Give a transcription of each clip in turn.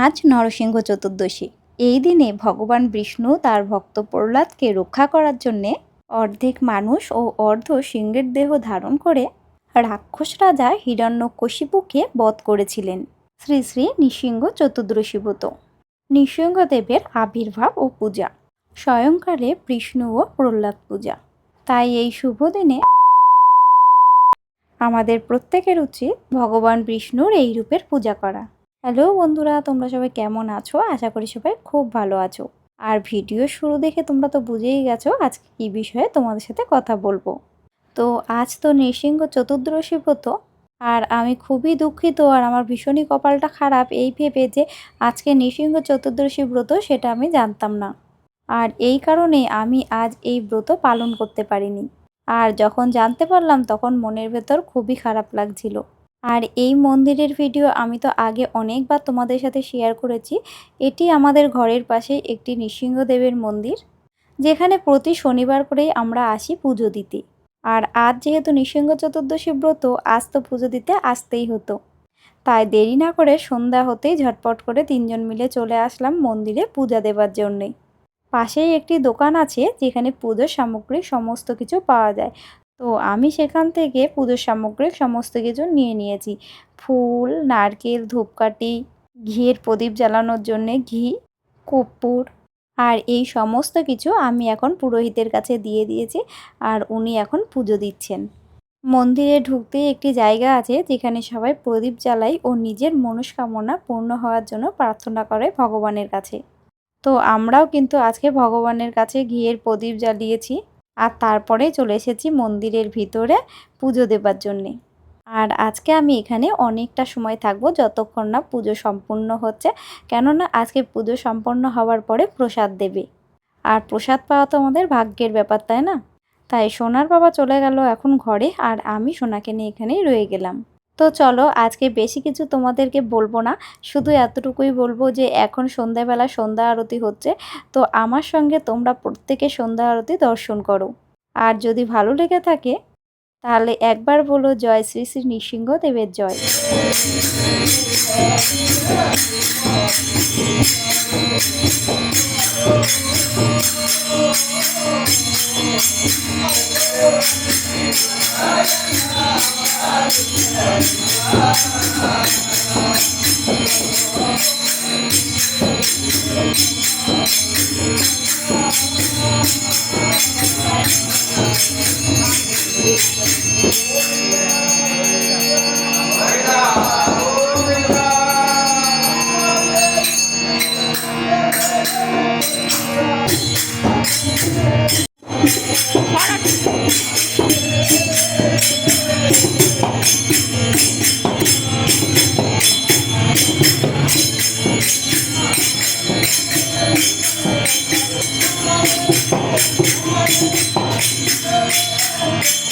আজ নরসিংহ চতুর্দশী। এই দিনে ভগবান বিষ্ণু তার ভক্ত প্রহ্লাদকে রক্ষা করার জন্যে অর্ধেক মানুষ ও অর্ধ সিংহের দেহ ধারণ করে রাক্ষস রাজা হিরণ্যকশিপুকে বধ করেছিলেন। শ্রী শ্রী নৃসিংহ চতুর্দশীব্রত নৃসিংহদেবের আবির্ভাব ও পূজা। স্বয়ংকালে বিষ্ণু ও প্রহ্লাদ পূজা। তাই এই শুভ দিনে আমাদের প্রত্যেকের উচিত ভগবান বিষ্ণুর এই রূপের পূজা করা। হ্যালো বন্ধুরা, তোমরা সবাই কেমন আছো? আশা করি সবাই খুব ভালো আছো। আর ভিডিও শুরু দেখে তোমরা তো বুঝেই গেছো আজকে কী বিষয়ে তোমাদের সাথে কথা বলব। তো আজ তো নৃসিংহ চতুর্দশী ব্রত, আর আমি খুবই দুঃখিত আর আমার ভীষণই কপালটা খারাপ এই ভেবে যে আজকে নৃসিংহ চতুর্দশী ব্রত সেটা আমি জানতাম না। আর এই কারণে আমি আজ এই ব্রত পালন করতে পারিনি। আর যখন জানতে পারলাম, তখন মনের ভেতর খুবই খারাপ লাগছিল। আর এই মন্দিরের ভিডিও আমি তো আগে অনেকবার তোমাদের সাথে শেয়ার করেছি। এটি আমাদের ঘরের পাশে একটি নৃসিংহদেবের মন্দির, যেখানে প্রতি শনিবার করেই আমরা আসি পুজো দিতে। আর আজ যেহেতু নৃসিংহ চতুর্দশী ব্রত, আজ তো পুজো দিতে আসতেই হতো। তাই দেরি না করে সন্ধ্যা হতেই ঝটপট করে তিনজন মিলে চলে আসলাম মন্দিরে পূজা দেবার জন্যে। পাশেই একটি দোকান আছে, যেখানে পুজোর সামগ্রী সমস্ত কিছু পাওয়া যায়। তো আমি সেখান থেকে পুজোর সামগ্রী সমস্ত কিছু নিয়ে নিয়েছি। ফুল, নারকেল, ধূপকাঠি, ঘিয়ের প্রদীপ জ্বালানোর জন্যে ঘি, কর্পূর আর এই সমস্ত কিছু আমি এখন পুরোহিতের কাছে দিয়ে দিয়েছি আর উনি এখন পুজো দিচ্ছেন। মন্দিরে ঢুকতেই একটি জায়গা আছে যেখানে সবাই প্রদীপ জ্বালায় ও নিজের মনস্কামনা পূর্ণ হওয়ার জন্য প্রার্থনা করে ভগবানের কাছে। তো আমরাও কিন্তু আজকে ভগবানের কাছে ঘিয়ের প্রদীপ জ্বালিয়েছি। আর তারপরে চলে এসেছি মন্দিরের ভিতরে পুজো দেবার জন্যে। আর আজকে আমি এখানে অনেকটা সময় থাকব যতক্ষণ না পুজো সম্পূর্ণ হচ্ছে, কেননা আজকে পুজো সম্পন্ন হওয়ার পরে প্রসাদ দেবে। আর প্রসাদ পাওয়া তো আমাদের ভাগ্যের ব্যাপার, তাই না? তাই সোনার বাবা চলে গেল এখন ঘরে, আর আমি সোনাকে নিয়ে এখানেই রয়ে গেলাম। তো চলো, আজকে বেশি কিছু তোমাদেরকে বলব না শুধু এতটুকুই বলব যে, এখন সন্ধ্যাবেলা সন্ধ্যা আরতি হচ্ছে, তো আমার সঙ্গে তোমরা প্রত্যেকে সন্ধ্যা আরতি দর্শন করো আর যদি ভালো লেগে থাকে, তাহলে একবার বলো জয় শ্রী শ্রী নৃসিংহ দেবের জয় my God. Ah, ah, ah, I'm sorry.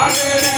Amen.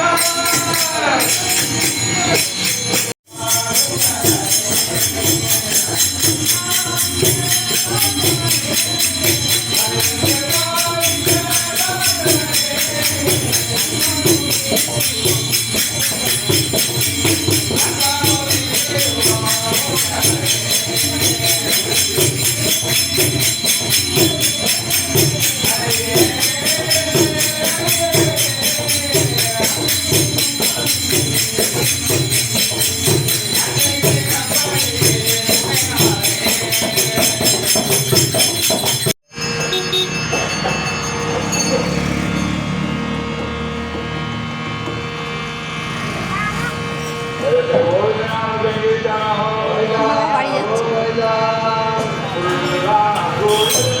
gol.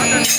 Oh,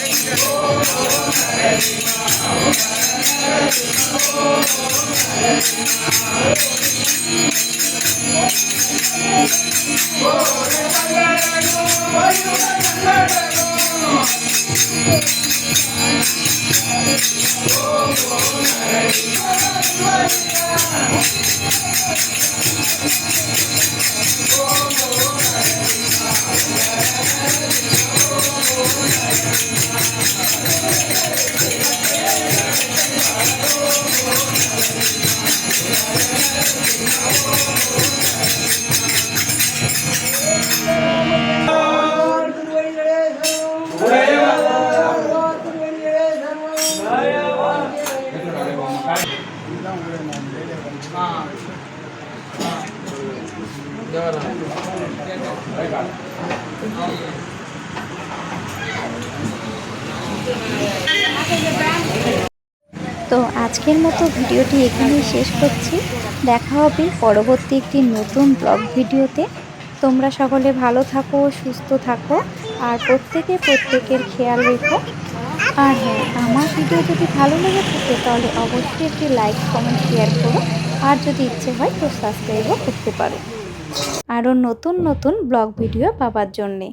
তো আজকের মতো ভিডিওটি এখানেই শেষ করছি। দেখা হবে পরবর্তী একটি নতুন ব্লগ ভিডিওতে। তোমরা সকলে ভালো থাকো, সুস্থ থাকো, আর প্রত্যেকে প্রত্যেকের খেয়াল রেখো। আর হ্যাঁ আমার ভিডিও যদি ভালো লেগে থাকে, তাহলে অবশ্যই একটি লাইক, কমেন্ট শেয়ার করো। আর যদি ইচ্ছে হয়, তো সাবস্ক্রাইবও করতে পারো। আরও নতুন নতুন ব্লগ ভিডিও পাবার জন্যে।